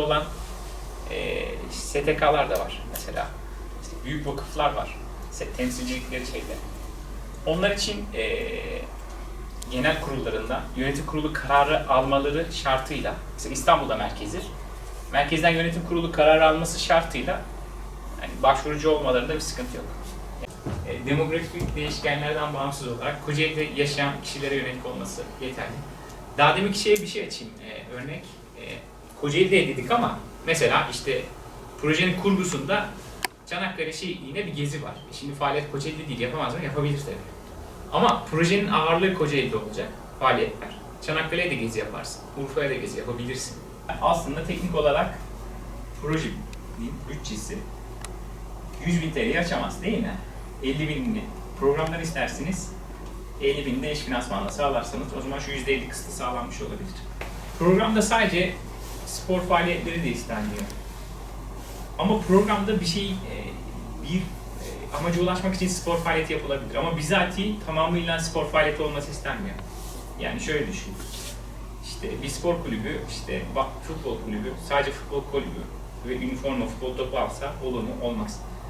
olan e, STK'lar da var mesela. İşte büyük vakıflar var. Temsilcilikleri şeyde. Onlar için e, genel kurullarında yönetim kurulu kararı almaları şartıyla, mesela İstanbul'da merkezdir. Merkezden yönetim kurulu kararı alması şartıyla yani başvurucu olmalarında bir sıkıntı yok. E, demografik değişkenlerden bağımsız olarak Kocaeli'de yaşayan kişilere yönelik olması yeterli. Daha demin şeye bir şey açayım e, örnek. E, Kocaeli'de dedik ama mesela işte projenin kurgusunda Çanakkale şehitliğine bir gezi var. E şimdi faaliyet Kocaeli'de değil yapamaz mı? Yapabilir tabii. Ama projenin ağırlığı Kocaeli'de olacak faaliyetler. Çanakkale'ye de gezi yaparsın. Urfa'ya da gezi yapabilirsin. Aslında teknik olarak projenin bütçesi 100 bin TL'yi açamaz değil mi? 50 binini programdan istersiniz. 50 bin de eş finansmanla sağlarsanız o zaman şu %50 kısıtı sağlanmış olabilir. Programda sadece spor faaliyetleri de istenmiyor. Ama programda bir şey, e, bir e, amaca ulaşmak için spor faaliyeti yapılabilir. Ama bizatihi tamamıyla spor faaliyeti olması istenmiyor. Yani şöyle düşün. İşte bir spor kulübü, işte futbol kulübü, sadece futbol kulübü ve üniforma futbol topu alsa olur mu? Olmaz.